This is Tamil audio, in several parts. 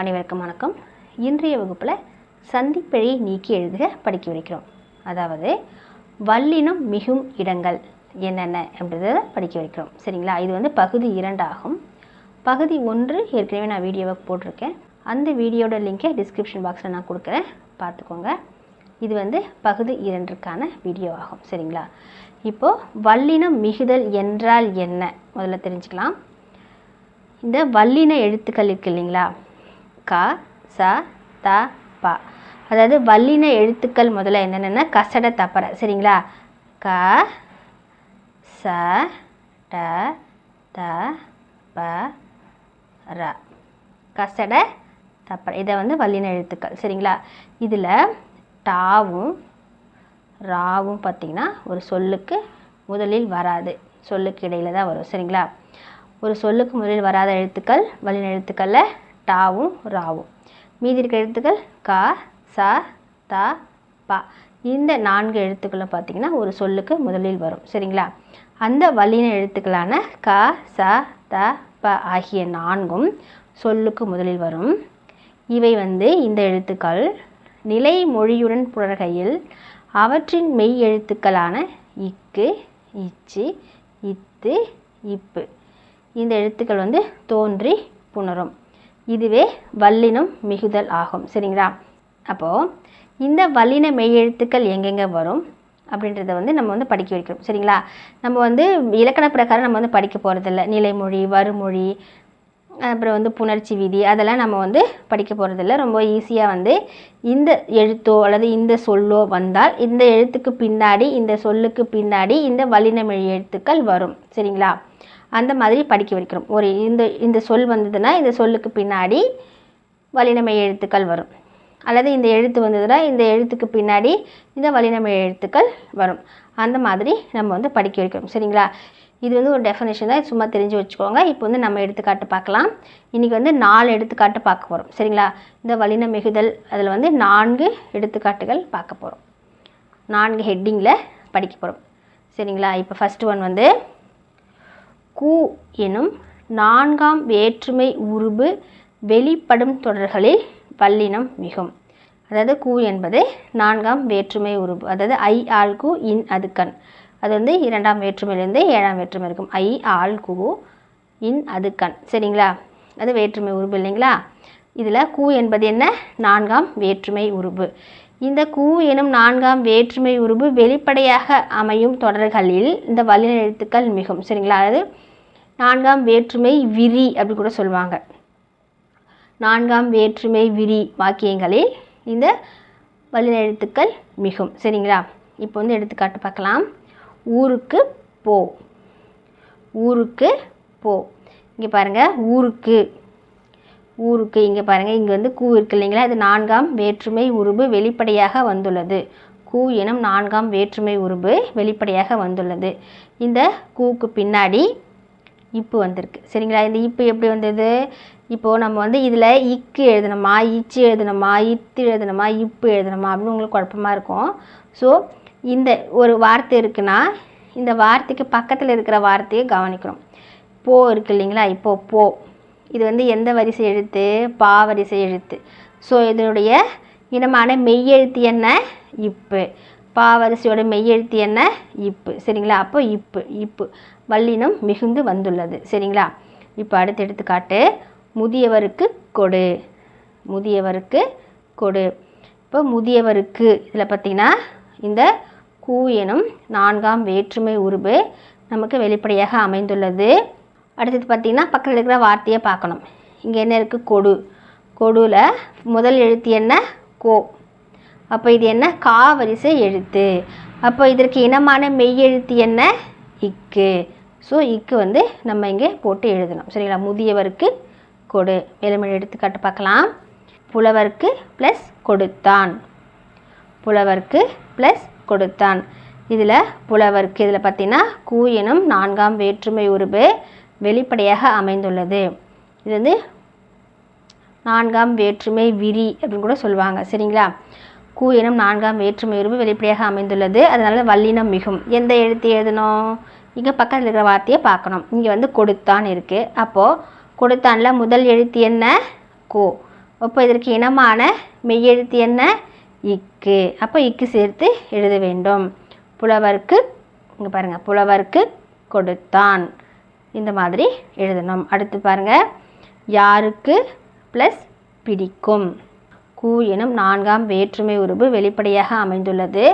அனைவருக்கும் வணக்கம். இன்றைய வகுப்பில் சந்திப்பிழையை நீக்கி எழுதுக படிக்க வைக்கிறோம். அதாவது வல்லினம் மிகும் இடங்கள் என்னென்ன அப்படின்றத படிக்க வைக்கிறோம். சரிங்களா? இது வந்து பகுதி இரண்டாகும். பகுதி ஒன்று ஏற்கனவே நான் வீடியோவை போட்டிருக்கேன். அந்த வீடியோட லிங்கை டிஸ்கிரிப்ஷன் பாக்ஸில் நான் கொடுக்குறேன். பார்த்துக்கோங்க. இது வந்து பகுதி இரண்டிற்கான வீடியோ ஆகும். சரிங்களா? இப்போது வல்லினம் மிகுதல் என்றால் என்ன? முதல்ல தெரிஞ்சுக்கலாம். இந்த வல்லின எழுத்துக்கள் இருக்கு இல்லைங்களா? க ச த ப. அதாவது வல்லின எழுத்துக்கள் முதல்ல என்னென்னா கசட தப்பற சரிங்களா? க ச ட த ப ர. கசட தப்பற இதை வந்து வல்லின எழுத்துக்கள். சரிங்களா? இதில் டாவும் ராவும் பார்த்திங்கன்னா ஒரு சொல்லுக்கு முதலில் வராது. சொல்லுக்கு இடையில தான் வரும். சரிங்களா? ஒரு சொல்லுக்கு முதலில் வராத எழுத்துக்கள் வல்லின எழுத்துக்களில் டாவும் ராவும். மீதி இருக்கிற எழுத்துக்கள் க ச த ப. இந்த நான்கு எழுத்துக்களும் பார்த்திங்கன்னா ஒரு சொல்லுக்கு முதலில் வரும். சரிங்களா? அந்த வல்லின எழுத்துக்களான க ச த ப ஆகிய நான்கும் சொல்லுக்கு முதலில் வரும். இவை வந்து இந்த எழுத்துக்கள் நிலை மொழியுடன் புணர்கையில் அவற்றின் மெய் எழுத்துக்களான இக்கு இச்சு இத்து இப்பு. இந்த எழுத்துக்கள் வந்து தோன்றி புணரும். இதுவே வல்லினம் மிகுதல் ஆகும். சரிங்களா? அப்போது இந்த வல்லின மெய் எழுத்துக்கள் எங்கெங்கே வரும்? அப்படின்றத வந்து நம்ம வந்து படிக்க வைக்கிறோம் சரிங்களா? நம்ம வந்து இலக்கண பிரகாரம் நம்ம வந்து படிக்க போகிறதில்ல நிலைமொழி வறுமொழி அப்புறம் வந்து புணர்ச்சி விதி அதெல்லாம் நம்ம வந்து படிக்க போகிறதில்ல ரொம்ப ஈஸியாக வந்து இந்த எழுத்தோ அல்லது இந்த சொல்லோ வந்தால் இந்த எழுத்துக்கு பின்னாடி இந்த சொல்லுக்கு பின்னாடி இந்த வல்லினமொழி எழுத்துக்கள் வரும். சரிங்களா? அந்த மாதிரி படிக்க வைக்கிறோம். ஒரு இந்த இந்த சொல் வந்ததுன்னா இந்த சொல்லுக்கு பின்னாடி வல்லினமெய் எழுத்துக்கள் வரும். அல்லது இந்த எழுத்து வந்ததுன்னா இந்த எழுத்துக்கு பின்னாடி இந்த வல்லினமெய் எழுத்துக்கள் வரும். அந்த மாதிரி நம்ம வந்து படிக்க வைக்கிறோம். சரிங்களா? இது வந்து ஒரு டெஃபினேஷன் தான். சும்மா தெரிஞ்சு வச்சுக்கோங்க. இப்போ வந்து நம்ம எடுத்துக்காட்டு பார்க்கலாம். இன்றைக்கி வந்து நாலு எடுத்துக்காட்டு பார்க்க போகிறோம் சரிங்களா? இந்த வலின மிகுதல் அதில் வந்து நான்கு எடுத்துக்காட்டுகள் பார்க்க போகிறோம் நான்கு ஹெட்டிங்கில் படிக்க போகிறோம் சரிங்களா? இப்போ ஃபஸ்ட்டு ஒன் வந்து கு எனும் நான்காம் வேற்றுமை உருபு வெளிப்படும் தொடர்களில் வல்லினம் மிகும். அதாவது கு என்பது நான்காம் வேற்றுமை உருபு. அதாவது ஐ ஆல் கு இன் அதுக்கண் அது வந்து இரண்டாம் வேற்றுமையிலேருந்து ஏழாம் வேற்றுமை இருக்கும். ஐ ஆல் கு இன் அதுக்கண் சரிங்களா? அது வேற்றுமை உருபு இல்லைங்களா? இதில் கு என்பது என்ன? நான்காம் வேற்றுமை உருபு. இந்த கு எனும் நான்காம் வேற்றுமை உருபு வெளிப்படையாக அமையும் தொடர்களில் இந்த வல்லின எழுத்துக்கள் மிகும். சரிங்களா? அதாவது நான்காம் வேற்றுமை விரி அப்படி கூட சொல்லுவாங்க. நான்காம் வேற்றுமை விரி வாக்கியங்களில் இந்த வழிநெழுத்துக்கள் மிகும். சரிங்களா? இப்போ வந்து எடுத்துக்காட்டு பார்க்கலாம். ஊருக்கு போ. ஊருக்கு போ. இங்கே பாருங்கள் ஊருக்கு. ஊருக்கு இங்கே பாருங்கள் இங்கே வந்து கூ இருக்கு இல்லைங்களா? இது நான்காம் வேற்றுமை உருபு வெளிப்படையாக வந்துள்ளது. கூ எனும் நான்காம் வேற்றுமை உருபு வெளிப்படையாக வந்துள்ளது. இந்த கூக்கு பின்னாடி இப்பு வந்திருக்கு. சரிங்களா? இந்த இப்பு எப்படி வந்தது? இப்போது நம்ம வந்து இதில் இக்கு எழுதணுமா இச்சு எழுதணுமா இத்து எழுதணுமா இப்பு எழுதணுமா அப்படின்னு உங்களுக்கு குழப்பமாக இருக்கும். ஸோ இந்த ஒரு வார்த்தை இருக்குன்னா இந்த வார்த்தைக்கு பக்கத்தில் இருக்கிற வார்த்தையை கவனிக்கணும். போ இருக்கு இல்லைங்களா? இப்போ போ. இது வந்து எந்த வரிசை எழுத்து? பா வரிசை எழுத்து. ஸோ இதனுடைய இனமான மெய்யெழுத்து என்ன? இப்பு. பாவரிசியோட மெய்யெழுத்து என்ன? இப்பு. சரிங்களா? அப்போ இப்பு. இப்பு. வல்லினம் மிகுந்து வந்துள்ளது. சரிங்களா? இப்போ அடுத்த எடுத்துக்காட்டு. முதியவருக்கு கொடு. முதியவருக்கு கொடு. இப்போ முதியவருக்கு இதில் பார்த்திங்கன்னா இந்த கூ எனும் நான்காம் வேற்றுமை உருபு நமக்கு வெளிப்படையாக அமைந்துள்ளது. அடுத்தது பார்த்திங்கன்னா பக்கத்தில் இருக்கிற வார்த்தையை பார்க்கணும். இங்கே என்ன இருக்குது கொடு. கொடுவில் முதல் எழுத்து என்ன? கோ. அப்போ இது என்ன? கா வரிசை எழுத்து. அப்போ இதற்கு இனமான மெய்யெழுத்து என்ன? இக்கு. ஸோ இக்கு வந்து நம்ம இங்கே போட்டு எழுதணும். சரிங்களா? முதியவருக்கு கொடு. மேலும் எடுத்துக்காட்டு பார்க்கலாம். புலவருக்கு ப்ளஸ் கொடுத்தான். புலவருக்கு ப்ளஸ் கொடுத்தான். இதில் புலவருக்கு இதில் பார்த்தீங்கன்னா கூ எனும் நான்காம் வேற்றுமை உருபு வெளிப்படையாக அமைந்துள்ளது. இது வந்து நான்காம் வேற்றுமை விரி அப்படின்னு கூட சொல்லுவாங்க. சரிங்களா? கூ எனும் நான்காம் வேற்றுமை உருவு வெளிப்படையாக அமைந்துள்ளது. அதனால வல்லினம் மிகும். எந்த எழுத்து எழுதணும்? இங்கே பக்கத்தில் இருக்கிற வார்த்தையை பார்க்கணும். இங்கே வந்து கொடுத்தான் இருக்குது அப்போது கொடுத்தானில் முதல் எழுத்து என்ன? கோ. அப்போ இதற்கு இனமான மெய்யெழுத்து என்ன? இக்கு. அப்போ இக்கு சேர்த்து எழுத வேண்டும். புலவருக்கு இங்கே பாருங்கள் புலவருக்கு கொடுத்தான். இந்த மாதிரி எழுதணும். அடுத்து பாருங்கள் யாருக்கு ப்ளஸ் பிடிக்கும்? கு எனும் நான்காம் வேற்றுமை உருபு வெளிப்படையாக அமைந்துள்ளது.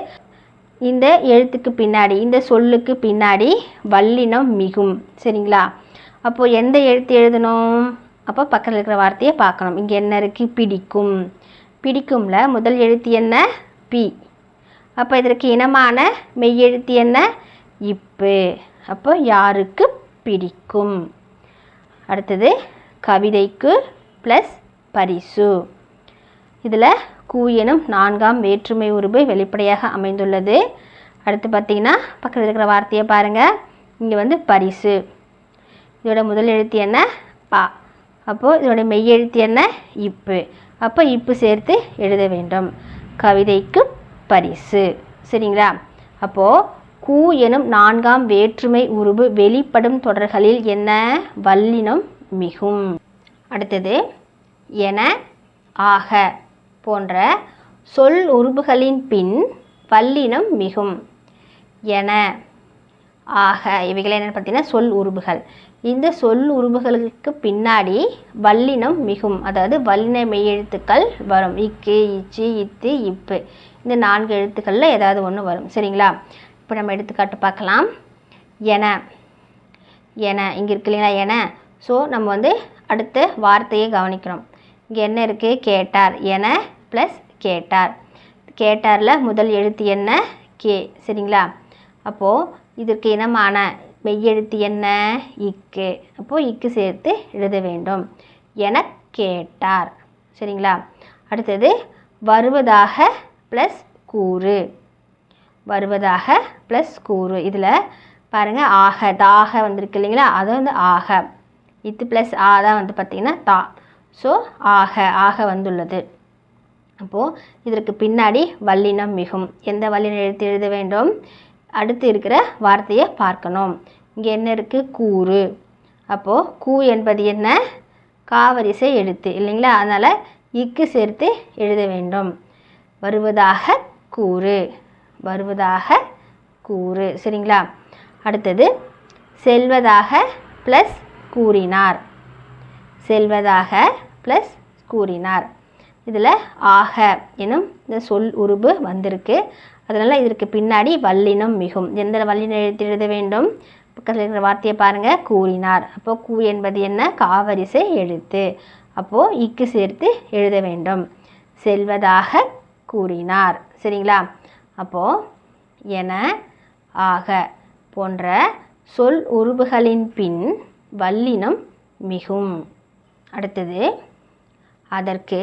இந்த எழுத்துக்கு பின்னாடி இந்த சொல்லுக்கு பின்னாடி வல்லினம் மிகும். சரிங்களா? அப்போது எந்த எழுத்து எழுதணும்? அப்போ பக்கத்தில் இருக்கிற வார்த்தையை பார்க்கணும். இங்கே என்ன இருக்குது பிடிக்கும். பிடிக்கும்ல முதல் எழுத்து என்ன? பி. அப்போ இதற்கு இனமான மெய்யெழுத்து என்ன? இப்பு. அப்போ யாருக்கு பிடிக்கும்? அடுத்தது கவிதைக்கு ப்ளஸ் பரிசு. இதில் கூ எனும் நான்காம் வேற்றுமை உருபு வெளிப்படையாக அமைந்துள்ளது. அடுத்து பார்த்தீங்கன்னா பக்கத்தில் இருக்கிற வார்த்தையை பாருங்கள் இங்கே வந்து பரிசு. இதோட முதல் எழுத்து என்ன? பா. அப்போது இதோட மெய்யெழுத்து என்ன? இப்பு. அப்போ இப்பு சேர்த்து எழுத வேண்டும். கவிதைக்கு பரிசு. சரிங்களா? அப்போது கூ எனும் நான்காம் வேற்றுமை உருபு வெளிப்படும் தொடர்களில் என்ன? வல்லினம் மிகும். அடுத்தது என ஆக. போன்ற சொல் உருபுகளின் பின் வல்லினம் மிகும். என. ஆக இவைகள் என்னென்னு பார்த்தீங்கன்னா சொல் உருபுகள் இந்த சொல் உருபுகளுக்கு பின்னாடி வல்லினம் மிகும். அதாவது வல்லின மெய்யெழுத்துக்கள் வரும். இக்கு இச்சு இத்து இப்பு. இந்த நான்கு எழுத்துக்களில் ஏதாவது ஒன்று வரும். சரிங்களா? இப்போ நம்ம எடுத்துக்காட்டு பார்க்கலாம். என. என. இங்கே இருக்கு இல்லைங்களா? என. ஸோ நம்ம வந்து அடுத்த வார்த்தையை கவனிக்கிறோம் இங்கே என்ன இருக்குது கேட்டார். என. ப்ளஸ் கேட்டார். கேட்டாரில் முதல் எழுத்து என்ன? கே. சரிங்களா? அப்போது இதற்கு இனமான மெய்யெழுத்து என்ன? இக்கு. அப்போது இக்கு சேர்த்து எழுத வேண்டும். என கேட்டார். சரிங்களா? அடுத்தது வருவதாக ப்ளஸ் கூறு. வருவதாக ப்ளஸ் கூறு. இதில் பாருங்கள் ஆக தாக வந்திருக்கு இல்லைங்களா? அது வந்து ஆக. இத்து ப்ளஸ் ஆ தான் வந்து பார்த்திங்கன்னா தா. ஸோ ஆக ஆக வந்துள்ளது. அப்போது இதற்கு பின்னாடி வல்லினம் மிகும். எந்த வல்லினம் எழுத்து எழுத வேண்டும்? அடுத்து இருக்கிற வார்த்தையை பார்க்கணும். இங்கே என்ன இருக்குது கூறு. அப்போது கூ என்பது என்ன? காவரிசை எழுத்து இல்லைங்களா? அதனால் இக்கு சேர்த்து எழுத வேண்டும். வருவதாக கூறு. வருவதாக கூறு. சரிங்களா? அடுத்தது செல்வதாக ப்ளஸ் கூறினார். செல்வதாக ப்ளஸ் கூறினார். இதில் ஆக எனும் இந்த சொல் உருபு வந்திருக்கு. அதனால் இதற்கு பின்னாடி வல்லினம் மிகும். எந்த வல்லினம் எழுத்து எழுத வேண்டும்? பக்கத்தில் இருக்கிற வார்த்தையை பாருங்கள் கூறினார். அப்போது கூ என்பது என்ன? காவரிசை எழுத்து. அப்போது இக்கு சேர்த்து எழுத வேண்டும். செல்வதாக கூறினார். சரிங்களா? அப்போது என ஆக போன்ற சொல் உருபுகளின் பின் வல்லினம் மிகும். அடுத்தது அதற்கு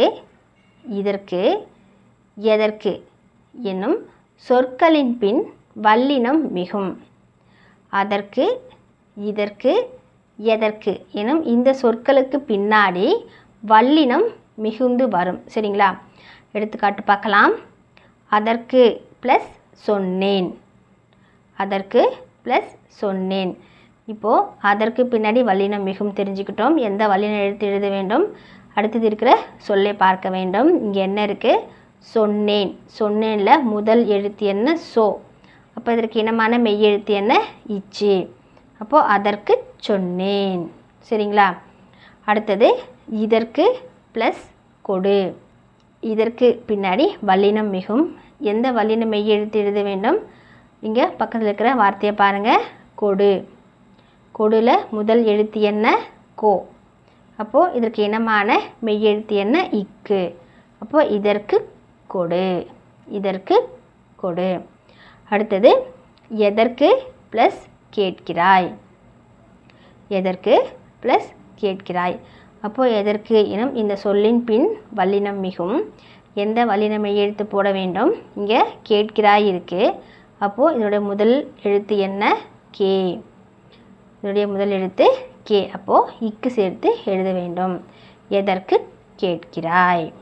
இதற்கு எதற்கு என்னும் சொற்களின் பின் வல்லினம் மிகும். அதற்கு இதற்கு எதற்கு எனும் இந்த சொற்களுக்கு பின்னாடி வல்லினம் மிகுந்து வரும். சரிங்களா? எடுத்துக்காட்டு பார்க்கலாம். அதற்கு ப்ளஸ் சொன்னேன். அதற்கு ப்ளஸ் சொன்னேன். இப்போது அதற்கு பின்னாடி வல்லினம் மிகும் தெரிஞ்சுக்கிட்டோம். எந்த வல்லினம் எழுத்து எழுத வேண்டும்? அடுத்தது இருக்கிற சொல்லை பார்க்க வேண்டும். இங்கே என்ன இருக்குது சொன்னேன். சொன்னேனில் முதல் எழுத்து என்ன? சோ. அப்போ இதற்கு இனமான மெய்யெழுத்து என்ன? இச்சு. அப்போது அதற்கு சொன்னேன். சரிங்களா? அடுத்தது இதற்கு ப்ளஸ் கொடு. இதற்கு பின்னாடி வல்லினம் மிகும். எந்த வல்லினம் மெய்யெழுத்து எழுத வேண்டும்? இங்கே பக்கத்தில் இருக்கிற வார்த்தையை பாருங்கள் கொடு. கொடுல முதல் எழுத்து என்ன? கோ. அப்போது இதற்கு இனமான மெய்யெழுத்து என்ன? இக்கு. அப்போது இதற்கு கொடு. இதற்கு கொடு. அடுத்தது எதற்கு ப்ளஸ் கேட்கிறாய்? எதற்கு ப்ளஸ் கேட்கிறாய்? அப்போது எதற்கு எனும் இந்த சொல்லின் பின் வல்லினம் மிகும். எந்த வல்லினம் மெய்யெழுத்து போட வேண்டும்? இங்கே கேட்கிறாய் இருக்குது அப்போது இதனுடைய முதல் எழுத்து என்ன? கே. இதனுடைய முதல் எழுத்து கே. அப்போது இக்கு சேர்த்து எழுத வேண்டும். எதற்கு கேட்கிறாய்?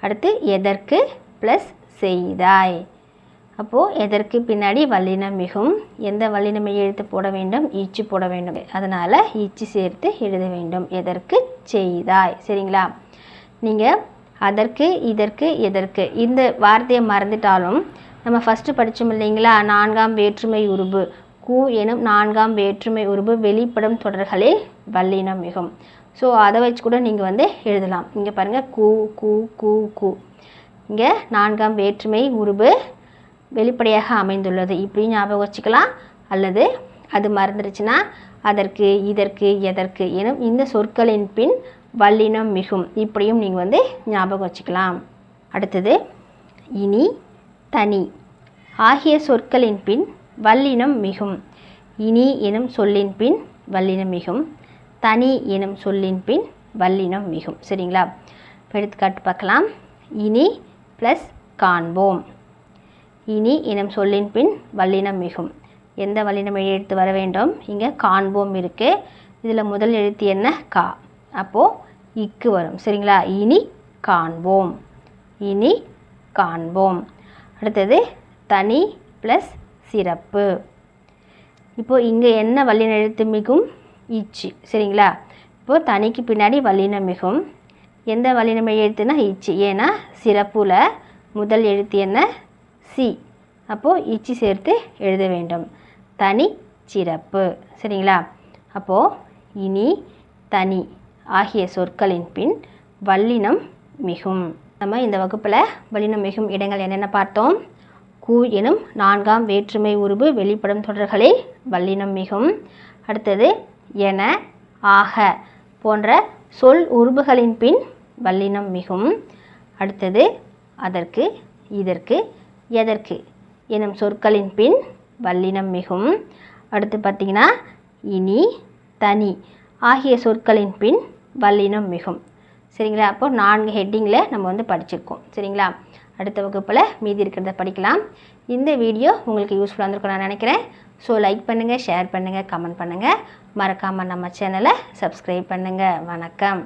அடுத்து எதற்கு ப்ளஸ் செய்தாய்? அப்போது எதற்கு பின்னாடி வல்லினம் மிகும்? எந்த வல்லினமை எழுத்து போட வேண்டும்? ஈச்சு போட வேண்டும். அதனால் ஈச்சு சேர்த்து எழுத வேண்டும். எதற்கு செய்தாய்? சரிங்களா? நீங்கள் அதற்கு இதற்கு எதற்கு இந்த வார்த்தையை மறந்துட்டாலும் நம்ம ஃபஸ்ட்டு படித்தோம் இல்லைங்களா? நான்காம் வேற்றுமை உருபு கு எனும் நான்காம் வேற்றுமை உருபு வெளிப்படும் தொடர்களில் வல்லினம் மிகும். ஸோ அதை வச்சு கூட நீங்கள் வந்து எழுதலாம். இங்கே பாருங்கள் கு கு கு கு. இங்கே நான்காம் வேற்றுமை உருபு வெளிப்படையாக அமைந்துள்ளது. இப்படி ஞாபகம் வச்சுக்கலாம். அல்லது அது மறந்துருச்சுன்னா அதற்கு இதற்கு எதற்கு எனும் இந்த சொற்களின் பின் வல்லினம் மிகும். இப்படியும் நீங்கள் வந்து ஞாபகம் வச்சுக்கலாம். அடுத்தது இனி தனி. ஆகிய சொற்களின் பின் வல்லினம் மிகும். இனி எனும் சொல்லின் பின் வல்லினம் மிகும். தனி எனும் சொல்லின் பின் வல்லினம் மிகும். சரிங்களா? இப்போ எடுத்துக்காட்டு பார்க்கலாம். இனி ப்ளஸ் காண்போம். இனி எனும் சொல்லின் பின் வல்லினம் மிகும். எந்த வல்லினம் எழுத்து வர வேண்டும்? இங்கே காண்போம் இருக்குது இதில் முதல் எழுத்து என்ன? கா. அப்போது இக்கு வரும். சரிங்களா? இனி காண்போம். இனி காண்போம். அடுத்தது தனி ப்ளஸ் சிறப்பு. இப்போது இங்கே என்ன வல்லின எழுத்து மிகும்? ஈச்சி சரிங்களா? இப்போது தனிக்கு பின்னாடி வல்லினம் மிகும். எந்த வல்லினம் எழுத்துனா ஈச்சி ஏன்னா சிறப்பில் முதல் எழுத்து என்ன? சி. அப்போது ஈச்சி சேர்த்து எழுத வேண்டும். தனி சிறப்பு. சரிங்களா? அப்போது இனி தனி ஆகிய சொற்களின் பின் வல்லினம் மிகும். நம்ம இந்த வகுப்பில் வல்லினம் மிகும் இடங்கள் என்னென்ன பார்த்தோம்? கு எனும் நான்காம் வேற்றுமை உருபு வெளிப்படும் தொடர்களில் வல்லினம் மிகும். அடுத்தது என ஆக போன்ற சொல் உருபுகளின் பின் வல்லினம் மிகும். அடுத்தது அதற்கு இதற்கு எதற்கு எனும் சொற்களின் பின் வல்லினம் மிகும். அடுத்து பார்த்திங்கன்னா இனி தனி ஆகிய சொற்களின் பின் வல்லினம் மிகும். சரிங்களா? அப்போ நான்கு ஹெட்டிங்கில் நம்ம வந்து படிச்சிருக்கோம். சரிங்களா? அடுத்த வகுப்பில் மீதி இருக்கிறத படிக்கலாம். இந்த வீடியோ உங்களுக்கு யூஸ்ஃபுல்லாக இருந்திருக்கும் நான் நினைக்கிறேன். ஸோ லைக் பண்ணுங்கள் ஷேர் பண்ணுங்கள் கமெண்ட் பண்ணுங்கள் மறக்காமல் நம்ம சேனலை சப்ஸ்கிரைப் பண்ணுங்கள் வணக்கம்.